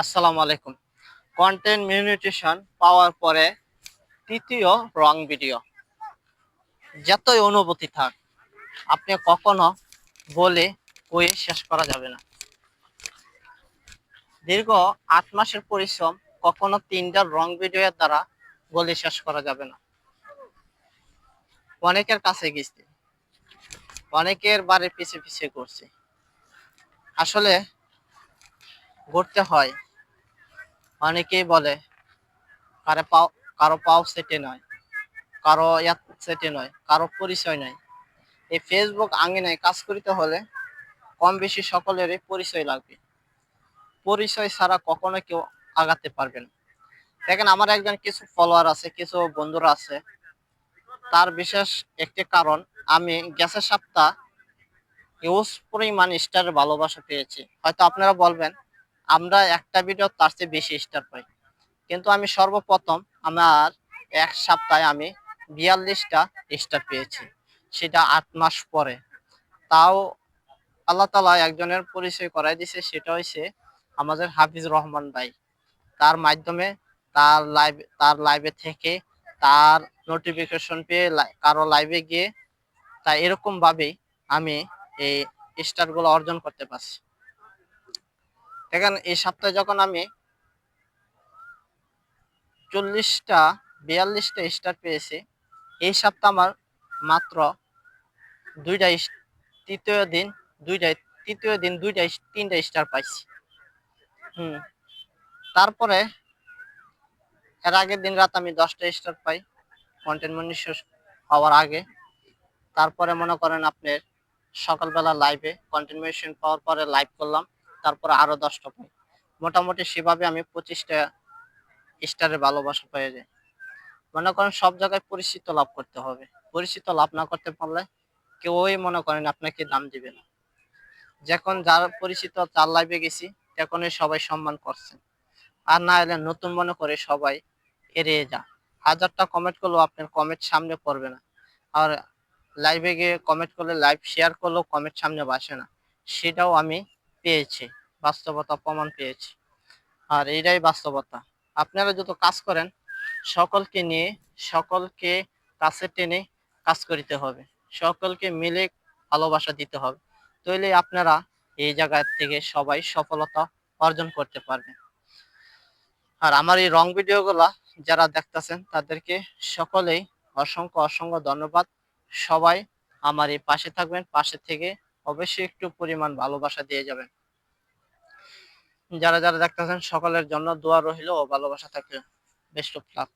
আসসালামু আলাইকুম। কন্টেন্ট মিউনিটেশন পাওয়ার পরে তৃতীয় রং ভিডিও যতই অনুভূতি থাক, আপনি কখনো বলে কয়ে শেষ করা যাবে না। দীর্ঘ আট মাসের পরিশ্রম কখনো তিনটার রং ভিডিওর দ্বারা বলে শেষ করা যাবে না। অনেকের কাছে গেছি। অনেকের বাড়ি পিছে পিছে করছে আসলে ঘুরতে হয় অনেকেই বলে, কারও পাও কারও পাও সেটে নয়, কারও ইয়াত সেটে নয়, কারও পরিচয় নাই। এই ফেসবুক আঙিনায় কাজ করিতে হলে কম বেশি সকলেরই পরিচয় লাগবে। পরিচয় ছাড়া কখনো কেউ আগাতে পারবে না। দেখেন, আমার একজন কিছু ফলোয়ার আছে, কিছু বন্ধুরা আছে। তার বিশেষ একটি কারণ, আমি গ্যাসের সপ্তাহ ইউজ পরিমাণ স্টারের ভালোবাসা পেয়েছি। হয়তো আপনারা বলবেন আমরা একটা ভিডিও তার চেয়ে বেশি স্টার পাই। কিন্তু আমি সর্বপ্রথম আমার এক সপ্তাহে আমি বিয়াল্লিশটা স্টার পেয়েছি, সেটা আট মাস পরে। তাও আল্লাহ তালা একজনের পরিচয় করাই দিছে, সেটা হয়েছে আমাদের হাফিজ রহমান ভাই। তার মাধ্যমে তার লাইভ তার লাইভে থেকে তার নোটিফিকেশন পেয়ে কারও লাইভে গিয়ে তা এরকম ভাবেই আমি এই স্টারগুলো অর্জন করতে পারছি। দেখেন, এই সপ্তাহে যখন আমি চল্লিশটা, বিয়াল্লিশটা স্টার পেয়েছি, এই সপ্তাহ আমার মাত্র দুইটা তৃতীয় দিন দুইটা, তৃতীয় দিন দুইটা তিনটা স্টার পাইছি। হুম। তারপরে এর আগের দিন রাত আমি দশটা স্টার পাই কন্টেন্ট মনীষ হওয়ার আগে। তারপরে মনে করেন আপনার সকালবেলা লাইভে কন্টিনিউশন পাওয়ার পরে লাইভ করলাম। তারপরে আরও দশটা পাই। মোটামুটি সেভাবে আমি পঁচিশটা স্টারের ভালোবাসা পেয়ে যাই। মনে করেন সব জায়গায় পরিচিত লাভ করতে হবে। পরিচিত লাভ না করতে পারলে কেউই মনে করেন আপনাকে দাম দিবে না। যখন যার পরিচিত তার লাইভে গেছি, তখনই সবাই সম্মান করছে। আর না এলে নতুন মনে করে সবাই এড়িয়ে যা হাজারটা কমেন্ট করলেও আপনার কমেন্ট সামনে পড়বে না। আর লাইভে গিয়ে কমেন্ট করলে লাইভ শেয়ার করলেও কমেন্ট সামনে বাসে না। সেটাও আমি পেয়েছি, বাস্তবতা, প্রমাণ পেয়েছি। আর এটাই বাস্তবতা। আপনারা যত কাজ করেন, সকলকে নিয়ে, সকলকে কাছে টেনে কাজ করিতে হবে। সকলকে মিলে ভালোবাসা দিতে হবে। তাইলে আপনারা এই জায়গা থেকে সবাই সফলতা অর্জন করতে পারবেন। আর আমার এই রং ভিডিওগুলা যারা দেখতেছেন, তাদেরকে সকলেই অসংখ্য অসংখ্য ধন্যবাদ। সবাই আমার এই পাশে থাকবেন, পাশে থেকে অবশ্যই একটু পরিমাণ ভালোবাসা দিয়ে যাবেন। যারা যারা দেখতেছেন, সকলের জন্য দোয়া রহিল ও ভালোবাসা থাকলে বেস্ট অফ লাক